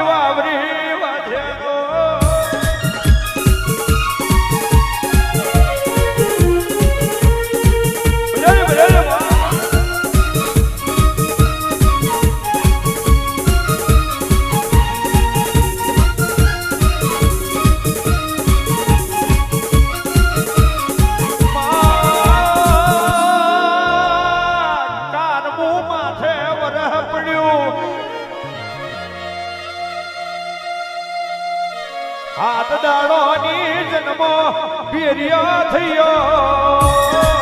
વાવરી હાથ દાડોની જન્મો બેરિયા થયો.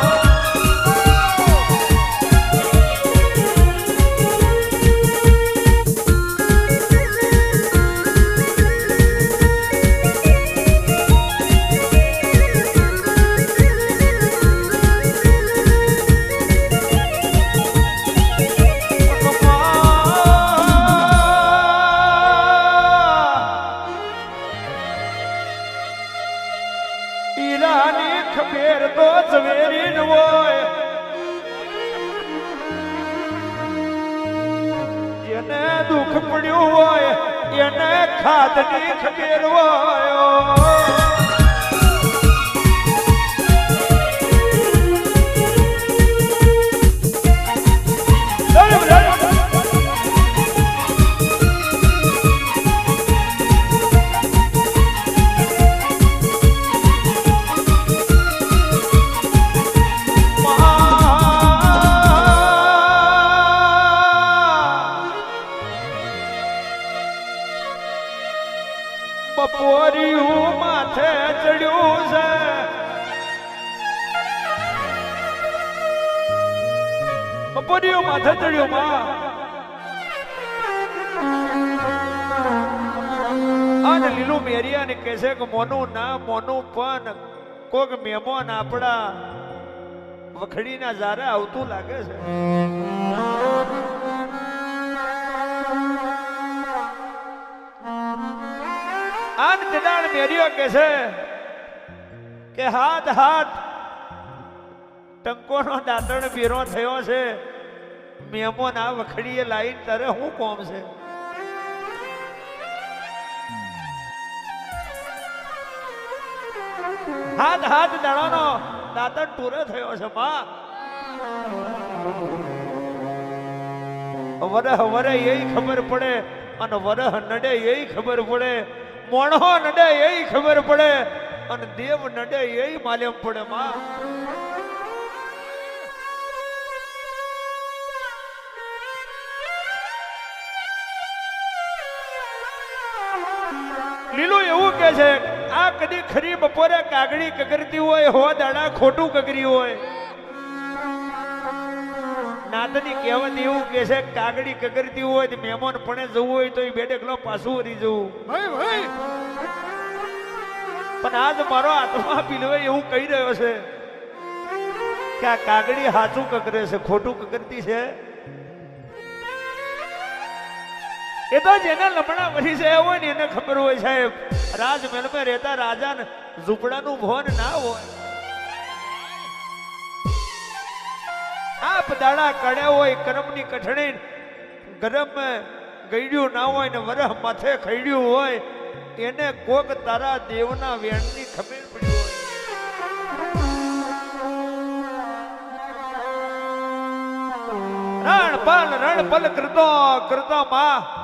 ઈરાની ખબેર તો ઝવેરી ન હોય. જેને દુઃખ પડ્યું હોય એને ખાધની ખબેર હોય. છે કે મોનું ના મોનું પણ કોક મહેમાન આપણા વખડીના જારે આવતું લાગે છે. આન જડાણ મેરિયો કે છે કે હાથ હાથ, ટંકોનો દાંતણ બીરો થયો છે. મેમોન આ વખડીએ લાઈન તારે શું કોમ છે? હાથ હાથ દાડાનો. દાતણ ટૂરે થયો છે માં વરહ વરે એ ખબર પડે અને વરહ નડે એ ખબર પડે. મોણો નડે એ ખબર પડે અને દેવ નડે એ માલ્યમ પડે માં લીલું એવું કે છે આ કદી ખરી બપોરે કાગડી કગરતી હોય હો દાડા ખોટું કગરી હોય. નાતની કહેવત એવું કે છે કાગડી કગરતી હોય તો મહેમાન પણ જવું હોય તો એ બેડેકલો પાછું વરી જવું. ભાઈ ભાઈ. પણ આજ મારો આત્મા પીલવે એવું કહી રહ્યો છે કે આ કાગડી સાચું કગરે છે ખોટું કગરતી છે? એ તો જેને લમણા વળી જાય હોય ને એને ખબર હોય સાહેબ. રાજમહેલમાં રહેતા રાજાને ઝૂંપડાનું ભોન ના હોય. આપ દાડા કડ્યા હોય, કરમની કઠણી ગરમ ગઈડ્યું ના હોય ને વરહ માથે ખઈડ્યું હોય, એને કોક તારા દેવના વેણની ખબર પડી હોય. રણપલ રણપલ કરતો કરતો માં.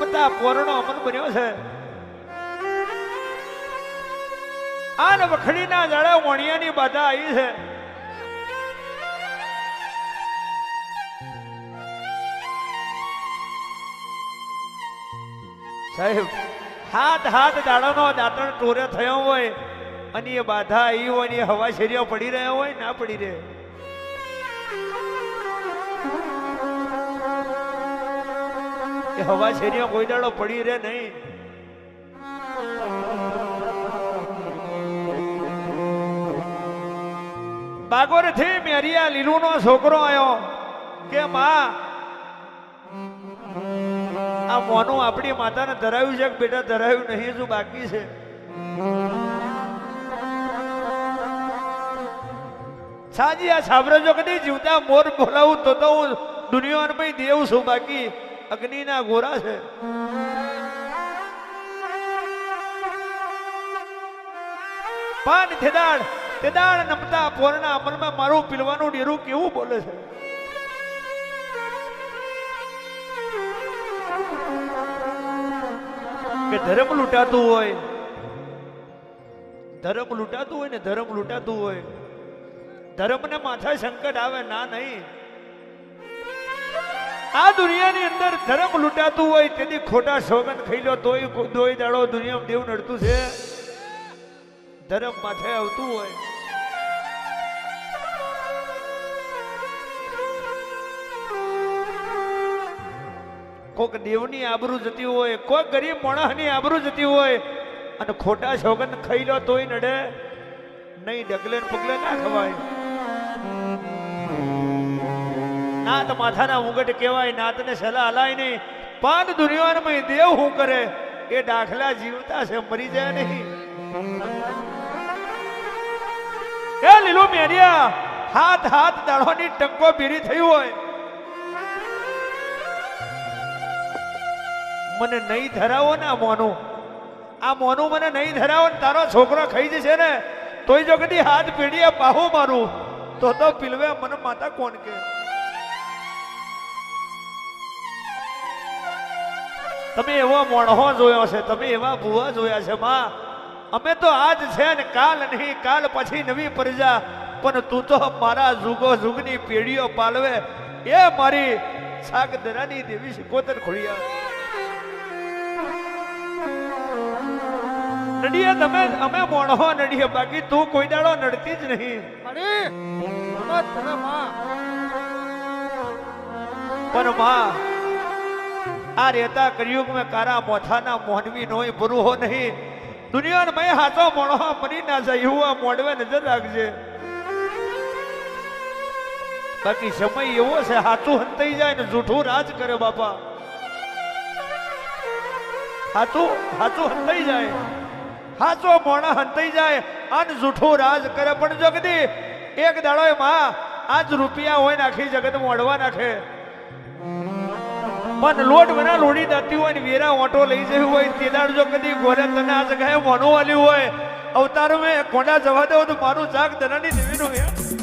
નમતા પોરણો અમન બન્યો છે. આને વખડીના જાળે વણિયાની બાધા આવી છે. સાહેબ, હાથ હાથ દાડાનો દાંતણ ટોરે થયો હોય, અને એ બાધા આવી હોય ને હવા શેરીઓ પડી રહ્યા હોય, ના પડી રહે. એ હવા શેરીઓ કોઈ દાડો પડી રહે નહીં. બાગોરથી મેરિયા લીલુ નો છોકરો આવ્યો કે, માં, આ મોનું આપણી માતાને ધરાવ્યું છે કે બેટા ધરાવ્યું નહીં, હજુ બાકી છે. સાજી, આ સામ્રાજ્ય કદી જીવતા મોર બોલાવું તો તો હું દુનિયામાં દેવ છું, બાકી અગ્નિના ગોરા છે. પાન થેદાડ થેદાડ નમતા પોરના અમલમાં મારું પીલવાનું ડેરું કેવું બોલે છે? કે ધર્મ લૂંટાતું હોય. ધર્મ લૂંટાતું હોય ને ધર્મ લૂંટાતું હોય. ધર્મને માથા સંકટ આવે, ના નહીં. આ દુનિયાની અંદર ધર્મ લૂંટાતું હોય તેથી ખોટા સોગંદ ખાઈ લો તોય દોય દાડો દુનિયામાં દેવ નડતું છે. ધર્મ માથે આવતું હોય. કોક દેવની આબરૂ જતી હોય કોઈક ગરીબ માણસની આબરૂ જતી હોય અને ખોટા સોગંદ ખાઈ લો તોય નડે. નહીં ડગલે પગલે ના ખવાય. નાત માથાના ઉંગટ કહેવાય, નાતને સલાહ હલાય નહીં. પાન દુનિયામાં દેવ શું કરે, એ દાખલા જીવતા છે, મરી જાય નહીં. એ લીલો મેરિયા, હાથ હાથ દાડોની ટંકો બીરી થઈ હોય. મને નહીં ધરાવો ને આ મોનું. આ મોનું મને નહીં ધરાવો ને તારો છોકરો ખાઈ જશે ને, તોય જો કદી હાથ પેઢીએ પાહો મારું, તો તો પીલવે મને માતા કોણ કે? તમે એવો મોણહો જોયો છે તમે એવા ભુવા જોયા છે માં. અમે તો આજ છે ને કાલ નહીં કાલ પછી નવી પ્રજા. પણ તું તો મારા જુગો જુગની પેઢીઓ પાલવે. એ મારી સાગદરાની દેવી શિકોતર ખોડિયા નડીએ તમે અમે મોણહો નડીએ બાકી તું કોઈ દાડો નડતી જ નહીં. પણ માં આ રહેતા કળિયુગમાં કારા મોથાના મોહનવી નોય બુરુહો નહીં. દુનિયાને મેં હાથો મોણો મરી ના જાય, એવું આ મોડવે નજર રાખજે. બાકી સમય એવો છે હાથું હંતાઈ જાય ને જૂઠું રાજ કરે બાપા. હાથું હાથું હંતાઈ જાય. હાચો મોણા હંતાઈ જાય અને જૂઠું રાજ કરે. પણ જગદી એક દાડો માં આજ રૂપિયા હોય નાખી જગત મોડવા નાખે. પણ લોટ વિના લોડી દાતી હોય ને વેરા ઓટો લઈ જવી હોય તે દાડ જો કદી ગોરે તને આ જગ્યાએ મોનું વાલ્યું હોય અવતાર મેં કોડા જવા દેવો તો મારું જાગ દનાની દેવીનું હે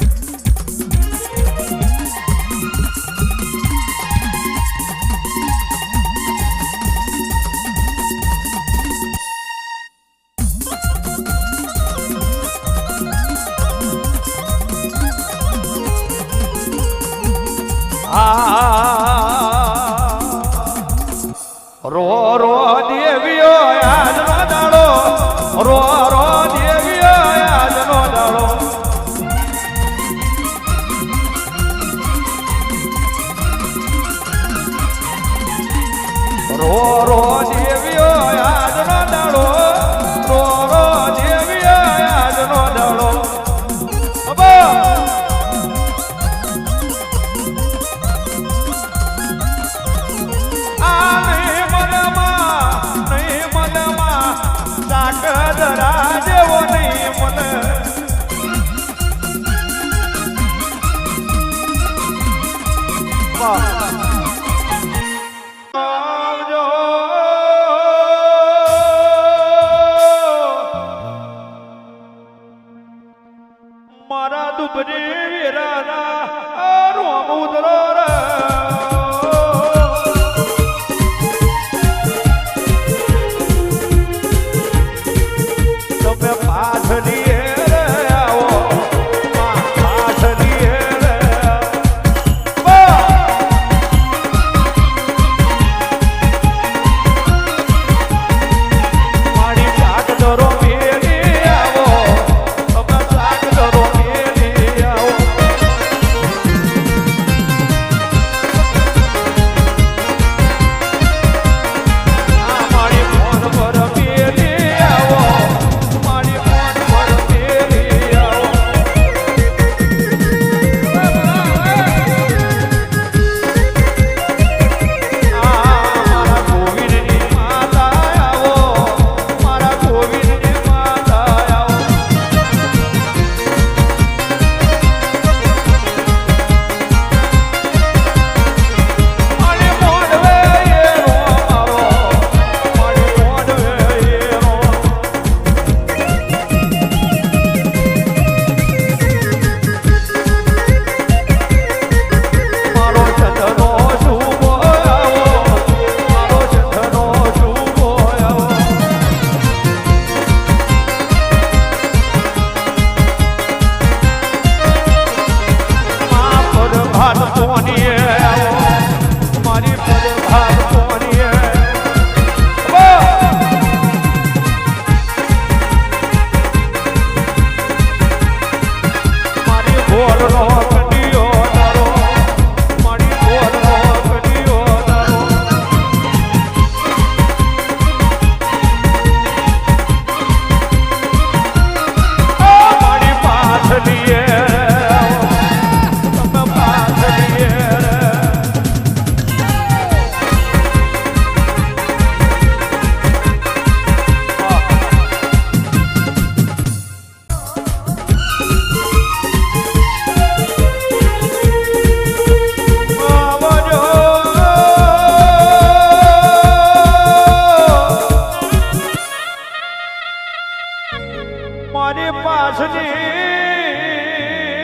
મારી પાસની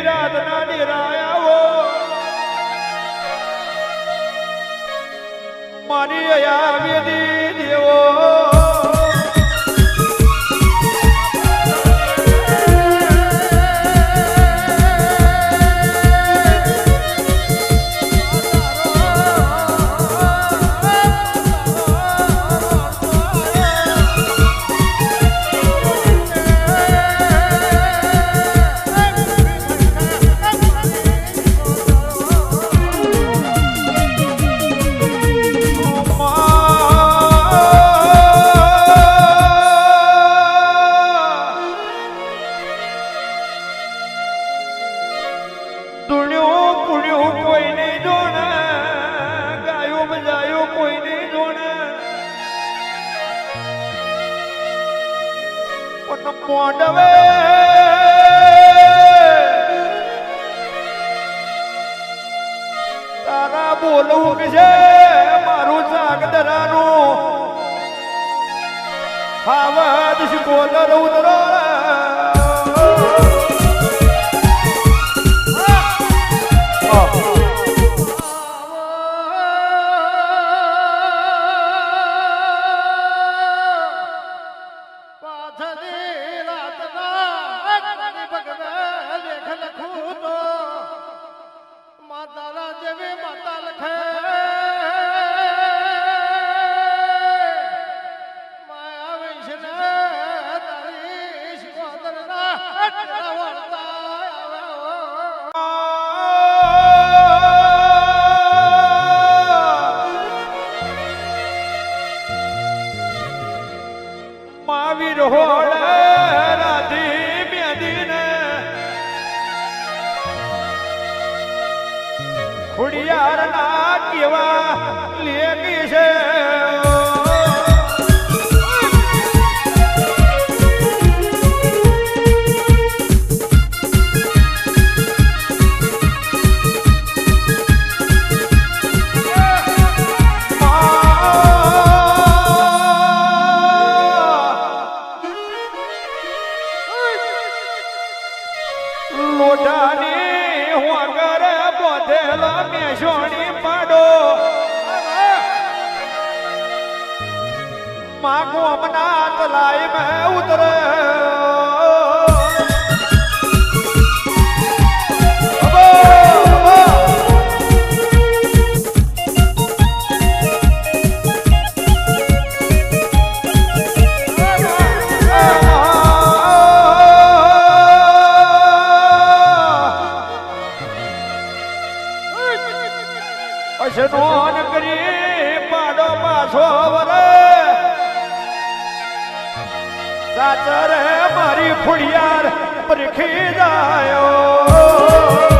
રાતના ડેરાય આવો મારી આવેદી દેવો. તારા બોલવું કે છે? મારું જાગદરાનું ફાવદ શિકોલ ઉતરો રામનાથ લાય મેં ઉતરે. મારી ખુડિયાર પરખી જાયો